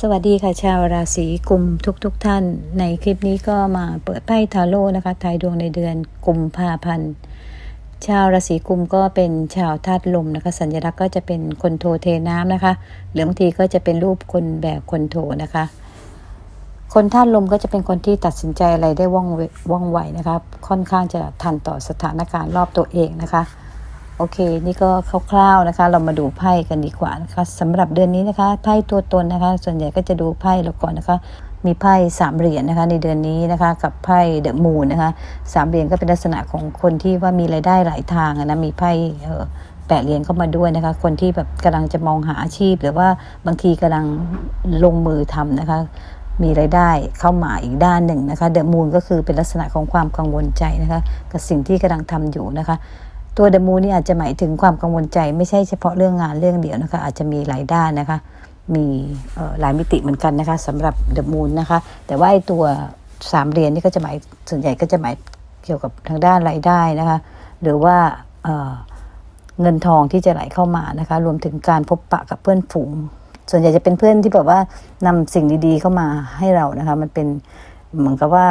สวัสดีค่ะชาวราศีกุมทุกทุกๆท่าน ในคลิปนี้ก็มาเปิดไพ่ทาโร่นะคะทายดวงในเดือนกุมภาพันธ์ ชาวราศีกุมก็เป็นชาวธาตุลมนะคะ สัญลักษณ์ก็จะเป็นคนโทเทน้ำนะคะหรือบางทีก็จะเป็นรูปคนแบกคนโทนะคะ คนธาตุลมก็จะเป็นคนที่ตัดสินใจอะไรได้ว่องว่องไวนะคะ ค่อนข้างจะทันต่อสถานการณ์รอบตัวเองนะคะ โอเค นี่ก็คร่าวๆนะคะ เรามาดูไพ่กันดีกว่านะคะสำหรับเดือนนี้นะคะ ไพ่ตัวตนนะคะ ส่วนใหญ่ก็จะดูไพ่เราก่อนนะคะ มีไพ่สามเหรียญนะคะ ในเดือนนี้นะคะ กับไพ่เดอะมูนนะคะสามเหรียญก็เป็นลักษณะของคนที่ว่ามีรายได้หลายทางอะนะ มีไพ่แปดเหรียญเข้ามาด้วยนะคะ คนที่แบบกำลังจะมองหาอาชีพ หรือว่าบางทีกำลังลงมือทำนะคะมีรายได้เข้ามาอีกด้านหนึ่งนะคะเดอะมูนก็คือเป็นลักษณะของความกังวลใจนะคะ กับสิ่งที่กำลังทำอยู่นะคะ ตัวเดมูนนี่อาจจะหมายถึงความกังวลใจ ไม่ใช่เฉพาะเรื่องงานเรื่องเดียวนะคะ อาจจะมีหลายด้านนะคะ มีหลายมิติเหมือนกันนะคะสำหรับเดมูนนะคะ แต่ว่าไอ้ตัวสามเหรียญนี่ก็จะหมายส่วนใหญ่ก็จะหมายเกี่ยวกับทางด้านรายได้นะคะ หรือว่าเเงินทองที่จะไหลเข้ามานะคะ รวมถึงการพบปะกับเพื่อนฝูง ส่วนใหญ่จะเป็นเพื่อนที่แบบว่านำสิ่งดีๆเข้ามาให้เรานะคะ มันเป็นเหมือนกับว่า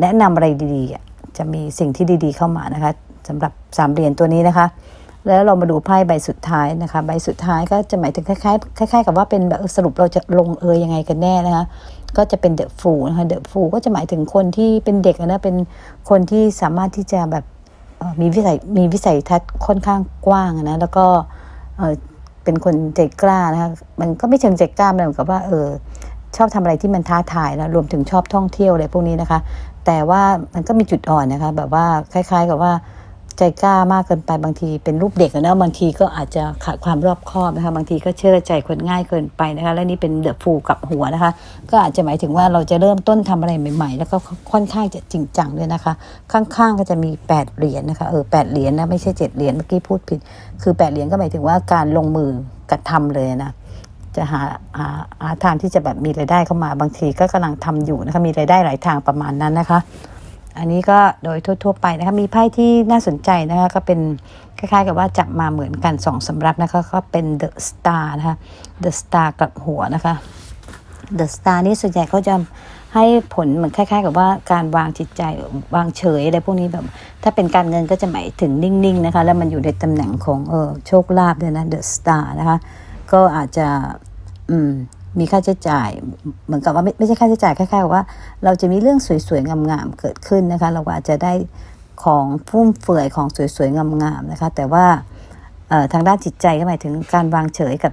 แนะนำอะไรดีๆจะมีสิ่งที่ดีๆเข้ามานะคะ สำหรับสามเหรียญตัวนี้นะคะ แล้วเรามาดูไพ่ใบสุดท้ายนะคะ ใบสุดท้ายก็จะหมายถึงคล้ายๆคล้าย ๆ กับว่าเป็นแบบสรุปเราจะลงเอยยังไงกันแน่นะคะ ก็จะเป็นเดอะฟูนะคะเดอะฟูก็จะหมายถึงคนที่เป็นเด็กนะเป็นคนที่สามารถที่จะแบบมีวิสัยมีวิสัยทัศน์ค่อนข้างกว้างนะแล้วก็เป็นคนใจกล้านะคะมันก็ไม่เชิงใจกล้ามันเหมือนกับว่าเออชอบทำอะไรที่มันท้าทายนะรวมถึงชอบท่องเที่ยวอะไรพวกนี้นะคะ แต่ว่ามันก็มีจุดอ่อนนะคะ แบบว่าคล้าย ๆ กับว่า ใจกล้ามากเกินไปบางทีเป็นรูปเด็กนะบางทีก็อาจจะขาดความรอบคอบนะคะ บางทีก็เชื่อใจคนง่ายเกินไปนะคะ และนี่เป็นเดอะฟูกับหัวนะคะ ก็อาจจะหมายถึงว่าเราจะเริ่มต้นทำอะไรใหม่ ๆ แล้วก็ค่อนข้างจะจริงจังด้วยนะคะ ข้างๆก็จะมีแปดเหรียญนะคะเออแปดเหรียญนะไม่ใช่เจ็ดเหรียญเมื่อกี้พูดผิด คือแปดเหรียญก็หมายถึงว่าการลงมือกระทำเลยนะจะหาหาหาทางที่จะแบบมีรายได้เข้ามาบางทีก็กำลังทำอยู่นะคะมีรายได้หลายทางประมาณนั้นนะคะ อันนี้ก็โดยทั่ว ๆ ไปนะคะมีไพ่ที่น่าสนใจนะคะก็เป็นคล้ายๆกับว่าจับมาเหมือนกันสองสำรับนะคะก็เป็นเดอะสตาร์นะคะเดอะสตาร์กับหัวนะคะเดอะสตาร์นี่ส่วนใหญ่เขาจะให้ผลเหมือนคล้าย ๆ กับว่าการวางจิตใจวางเฉยอะไรพวกนี้แบบ ถ้าเป็นการเงินก็จะหมายถึงนิ่งๆนะคะแล้วมันอยู่ในตำแหน่งของเออโชคลาภด้วยนะเดอะสตาร์นะคะก็อาจจะอืม มีค่าใช้จ่าย เหมือนกับว่าไม่ไม่ใช่ค่าใช้จ่ายคล้ายๆกับว่า เราจะมีเรื่องสวยๆงามๆเกิดขึ้นนะคะ เราก็อาจจะได้ของฟุ่มเฟือยของสวยๆงามๆนะคะ แต่ว่าทางด้านจิตใจก็หมายถึงการวางเฉยกับ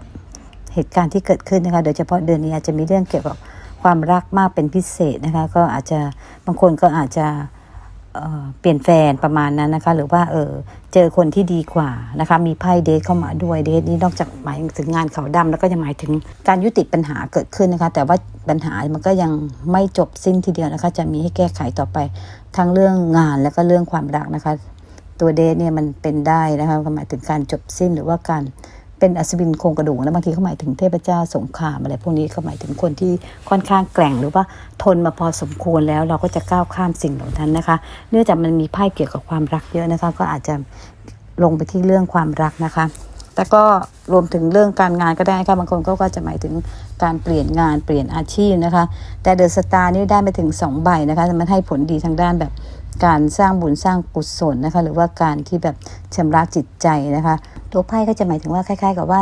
เหตุการณ์ที่เกิดขึ้นนะคะ โดยเฉพาะเดือนนี้อาจจะมีเรื่องเกี่ยวกับความรักมากเป็นพิเศษนะคะ ก็อาจจะบางคนก็อาจจะ เเปลี่ยนแฟนประมาณนั้นนะคะ หรือว่าเออเจอคนที่ดีกว่านะคะ มีไพ่เดทเข้ามาด้วยเดทนี้นอกจากหมายถึงงานขาวดำแล้วก็จะหมายถึงการยุติปัญหาเกิดขึ้นนะคะ แต่ว่าปัญหามันก็ยังไม่จบสิ้นทีเดียวนะคะ จะมีให้แก้ไขต่อไปทั้งเรื่องงานแล้วก็เรื่องความรักนะคะ ตัวเดทเนี่ยมันเป็นได้นะคะหมายถึงการจบสิ้นหรือว่าการ เป็นอัศวินโครงกระดูกนะบางทีเขาหมายถึงเทพเจ้าสงครามอะไรพวกนี้เขาหมายถึงคนที่ค่อนข้างแกร่งหรือว่าทนมาพอสมควรแล้วเราก็จะก้าวข้ามสิ่งเหล่านั้นนะคะ เนื่องจากมันมีไพ่เกี่ยวกับความรักเยอะนะคะ ก็อาจจะลงไปที่เรื่องความรักนะคะแต่ก็รวมถึงเรื่องการงานก็ได้ค่ะบางคนก็จะหมายถึงการเปลี่ยนงานเปลี่ยนอาชีพนะคะ แต่เดอะสตาร์นี่ได้ไปถึงสองใบนะคะมันให้ผลดีทางด้านแบบ การสร้างบุญสร้างกุศลนะคะ หรือว่าการที่แบบชำระจิตใจนะคะ ตัวไพ่ก็จะหมายถึงว่าคล้าย ๆ กับว่า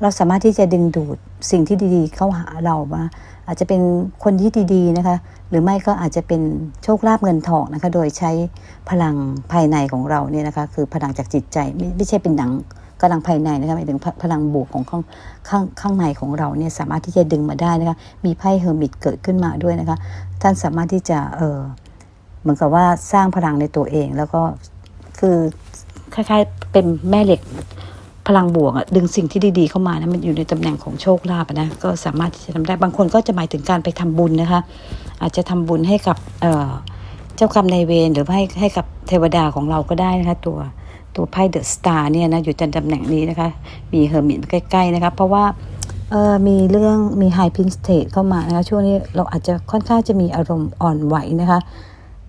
เราสามารถที่จะดึงดูดสิ่งที่ดีๆ เข้าหาเรามาอาจจะเป็นคนที่ดีๆนะคะ หรือไม่ก็อาจจะเป็นโชคลาภเงินทองนะคะ โดยใช้พลังภายในของเราเนี่ยนะคะ คือพลังจากจิตใจไม่ไม่ใช่เป็นหนังกำลังภายในนะคะหมายถึงพพลังบวกของข้างข้างข้างในของเราเนี่ยสามารถที่จะดึงมาได้นะคะ มีไพ่เฮอร์มิตเกิดขึ้นมาด้วยนะคะ ท่านสามารถที่จะเออ เหมือนกับว่าสร้างพลังในตัวเอง แล้วก็คือคล้ายๆเป็นแม่เหล็กพลังบวกอะดึงสิ่งที่ดีๆเข้ามานะมันอยู่ในตำแหน่งของโชคลาภนะก็สามารถที่จะทำได้บางคนก็จะหมายถึงการไปทำบุญนะคะ อาจจะทำบุญให้กับเเจ้ากรรมนายเวรหรือให้ให้กับเทวดาของเราก็ได้นะคะตัวตัวไพ่เดอะสตาร์เนี่ยนะอยู่ในตำแหน่งนี้นะคะ มีเฮอร์มิตใกล้ๆนะคะเพราะว่าเออมีเรื่องมีไฮพินสเตทเข้ามานะคะช่วงนี้เราอาจจะค่อนข้างจะมีอารมณ์อ่อนไหวนะคะ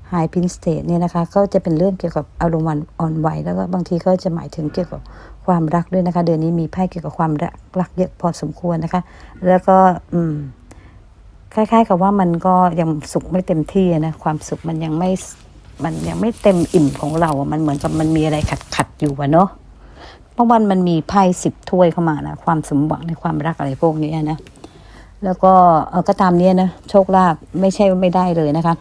ไฮพินสเตทเนี่ยนะคะก็จะเป็นเรื่องเกี่ยวกับอารมณ์อ่อนไหวแล้วก็บางทีก็จะหมายถึงเกี่ยวกับความรักด้วยนะคะ เดือนนี้มีไพ่เกี่ยวกับความรักรักเยอะพอสมควรนะคะ แล้วก็อืมคล้ายๆกับว่ามันก็ยังสุขไม่เต็มที่นะความสุขมันยังไม่มันยังไม่เต็มอิ่มของเราอะมันเหมือนกับมันมีอะไรขัดขัดอยู่อะเนาะเพราะวันมันมีไพ่สิบถ้วยเข้ามานะความสมหวังในความรักอะไรพวกนี้นะแล้วก็เออก็ตามเนี้ยนะโชคลาภไม่ใช่ว่าไม่ได้เลยนะคะ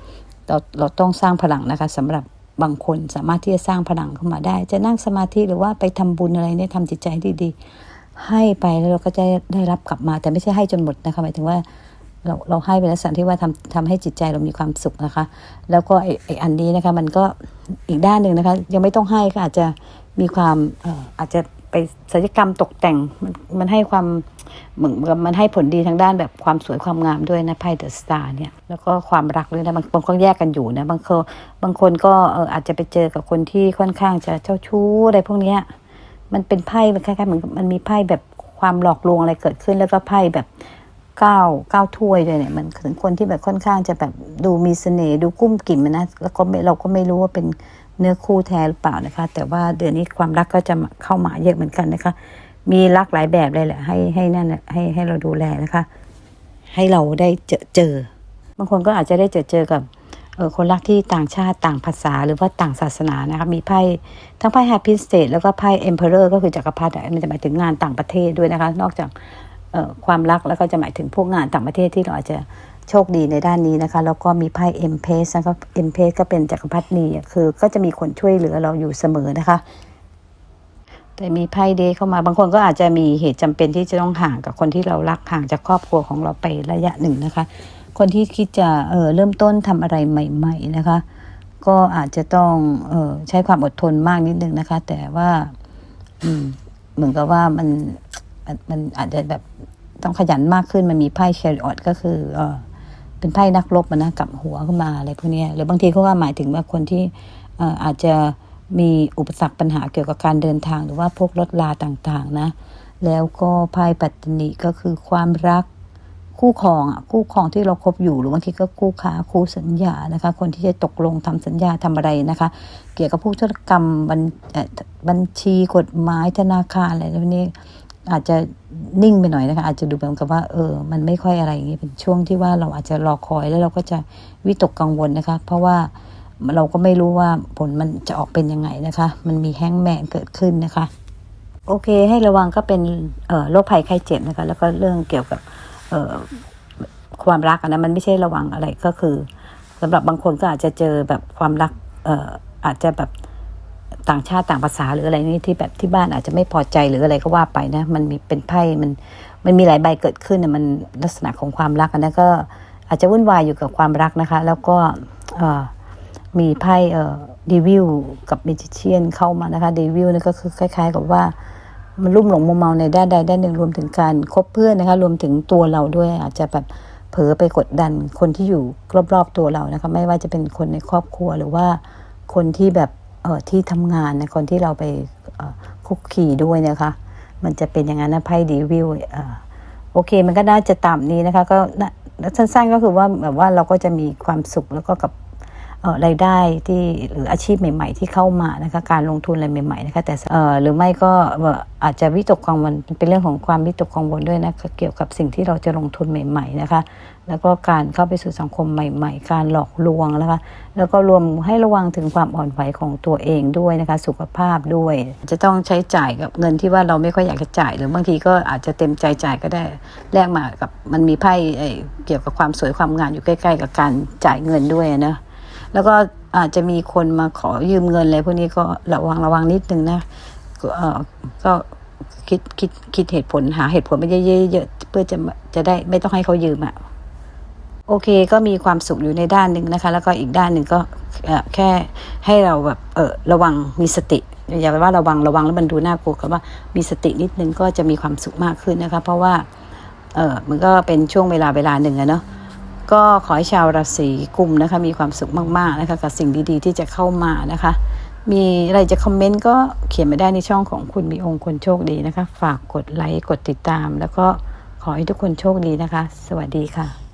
เราเราต้องสร้างพลังนะคะสำหรับบางคนสามารถที่จะสร้างพลังเข้ามาได้ จะนั่งสมาธิหรือว่าไปทำบุญอะไรเนี่ยทำจิตใจให้ดีๆ ให้ไปแล้วเราก็จะได้รับกลับมา แต่ไม่ใช่ให้จนหมดนะคะหมายถึงว่าเราเราให้เป็นลักษณะที่ว่าทำทำให้จิตใจเรามีความสุขนะคะ แล้วก็ไอไออันนี้นะคะมันก็อีกด้านหนึ่งนะคะ ยังไม่ต้องให้ก็อาจจะมีความอาจจะ ศัลยกรรมตกแต่งมันมันให้ความเหมือนมันให้ผลดีทางด้านแบบความสวยความงามด้วยนะไพ่เดอะสตาร์เนี่ยแล้วก็ความรักด้วยนะบางบางคนแยกกันอยู่นะบางคนบางคนก็อาจจะไปเจอกับคนที่ค่อนข้างจะเจ้าชู้อะไรพวกเนี้ยมันเป็นไพ่มันคล้ายๆเหมือนมันมีไพ่แบบความหลอกลวงอะไรเกิดขึ้นแล้วก็ไพ่แบบเก้าเก้าถ้วยด้วยเนี่ยมันถึงคนที่แบบค่อนข้างจะแบบดูมีเสน่ห์ดูกุ้มกิ่มนะแล้วก็เราก็ไม่รู้ว่าเป็น เนื้อคู่แท้หรือเปล่านะคะ แต่ว่าเดือนนี้ความรักก็จะเข้ามาเยอะเหมือนกันนะคะ มีรักหลายแบบเลยแหละ ให้ให้นั่นน่ะให้ให้เราดูแลนะคะ ให้เราได้เจอเจอ บางคนก็อาจจะได้เจอเจอกับเออคนรักที่ต่างชาติต่างภาษาหรือว่าต่างศาสนานะคะมีไพ่ทั้งไพ่ Happy State แล้วก็ไพ่ Emperor ก็คือจักรพรรดิมันจะหมายถึงงานต่างประเทศด้วยนะคะ นอกจากออความรักแล้วก็จะหมายถึงพวกงานต่างประเทศที่เราอาจจะ โชคดีในด้านนี้นะคะ แล้วก็มีไพ่ e m p a c e นะคะ e m p a c e ก็เป็นจักรพรรดินีคือก็จะมีคนช่วยเหลือเราอยู่เสมอนะคะ แต่มีไพ่เดย์เข้ามาบางคนก็อาจจะมีเหตุจำเป็นที่จะต้องห่างกับคนที่เรารักห่างจากครอบครัวของเราไประยะหนึ่งนะคะ คนที่คิดจะเออเริ่มต้นทำอะไรใหม่ ๆนะคะ ก็อาจจะต้องเออใช้ความอดทนมากนิดนึงนะคะ แต่ว่าอืมเหมือนกับว่ามันมันมันอาจจะแบบต้องขยันมากขึ้นมันมีไพ่แคริออตก็คือเออ เป็นไพ่นักรบนะกับหัวขึ้นมาอะไรพวกนี้หรือบางทีเขาก็หมายถึงว่าคนที่เอ่อาจจะมีอุปสรรคปัญหาเกี่ยวกับการเดินทาง หรือว่าพวกรถลาต่างๆ นะ แล้วก็ไพ่ปัตตนีก็คือความรักคู่ครองอะคู่ครองที่เราคบอยู่หรือบางทีก็คู่ค้าคู่สัญญานะคะ คนที่จะตกลงทำสัญญาทำอะไรนะคะ เกี่ยวกับพวกธุรกรรมบัญชีกฎหมายธนาคารอะไรพวกนี้ อาจจะนิ่งไปหน่อยนะคะ อาจจะดูเหมือนกับว่า เออ มันไม่ค่อยอะไรอย่างนี้เป็นช่วงที่ว่าเราอาจจะรอคอยแล้วเราก็จะวิตกกังวลนะคะ เพราะว่าเราก็ไม่รู้ว่าผลมันจะออกเป็นยังไงนะคะ มันมีแห้งแมนเกิดขึ้นนะคะ โอเค ให้ระวังก็เป็นโรคภัยไข้เจ็บนะคะ แล้วก็เรื่องเกี่ยวกับความรักอะนะมันไม่ใช่ระวังอะไรก็คือสำหรับบางคนก็อาจจะเจอแบบความรักอออาจจะแบบ ต่างชาติต่างภาษาหรืออะไรนี่ที่แบบที่บ้านอาจจะไม่พอใจหรืออะไรก็ว่าไปนะ มันมีเป็นไพ่มันมันมีหลายใบเกิดขึ้นนะมันลักษณะของความรักนะก็อาจจะวุ่นวายอยู่กับความรักนะคะ แล้วก็มีไพ่เอ่อดีวิวกับมิจิเชียนเข้ามานะคะดีวิวนี่ก็คือคล้าย ๆ กับว่ามันรุ่มหลงมัวเมาในด้านใดด้านหนึ่งรวมถึงการคบเพื่อนนะคะ รวมถึงตัวเราด้วยอาจจะแบบเผลอไปกดดันคนที่อยู่รอบๆตัวเรานะคะ ไม่ว่าจะเป็นคนในครอบครัวหรือว่าคนที่แบบ ที่ทำงานนะคนที่เราไปคุกขี่ด้วยนะคะ มันจะเป็นอย่างนั้นนะไพ่ดีวิวเอ่อโอเค มันก็น่าจะต่ำนี้นะคะ ก็สั้นๆก็คือว่าแบบว่าเราก็จะมีความสุขแล้วก็กับ รายได้ที่หรืออาชีพใหม่ ๆ ที่เข้ามานะคะการลงทุนอะไรใหม่ๆนะคะแต่เออหรือไม่ก็อาจจะวิตกกังวลเป็นเรื่องของความวิตกกังวลด้วยนะคะเกี่ยวกับสิ่งที่เราจะลงทุนใหม่ ๆ นะคะ แล้วก็การเข้าไปสู่สังคมใหม่ ๆ การหลอกลวงนะคะ แล้วก็รวมให้ระวังถึงความอ่อนไหวของตัวเองด้วยนะคะ สุขภาพด้วย จะต้องใช้จ่ายกับเงินที่ว่าเราไม่ค่อยอยากจะจ่าย หรือบางทีก็อาจจะเต็มใจจ่ายก็ได้แลกมากับมันมีไพ่เกี่ยวกับความสวยความงามอยู่ใกล้ ๆ กับการจ่ายเงินด้วยนะ แล้วก็อาจจะมีคนมาขอยืมเงินอะไรพวกนี้ก็ระวังระวังนิดนึงนะก็คิดคิดคิดเหตุผลหาเหตุผลไม่เยอะๆเพื่อจะจะได้ไม่ต้องให้เขายืมอะ่ะโอเคก็มีความสุขอยู่ในด้านหนึ่งนะคะ แล้วก็อีกด้านหนึ่งก็แค่ให้เราแบบเออระวังมีสติอย่าไปว่าระวังระวังแล้วมันดูน่ากลัวกับว่ามีสตินิดนึงก็จะมีความสุขมากขึ้นนะคะ เพราะว่าเออมันก็เป็นช่วงเวลาเวลาหนึ่งอะเนาะ ก็ขอให้ชาวราศีกุมนะคะมีความสุขมากๆนะคะกับสิ่งดีๆ ที่จะเข้ามานะคะ มีอะไรจะคอมเมนต์ก็เขียนมาได้ในช่องของคุณมีองค์คนโชคดีนะคะ ฝากกดไลค์กดติดตาม แล้วก็ขอให้ทุกคนโชคดีนะคะ สวัสดีค่ะ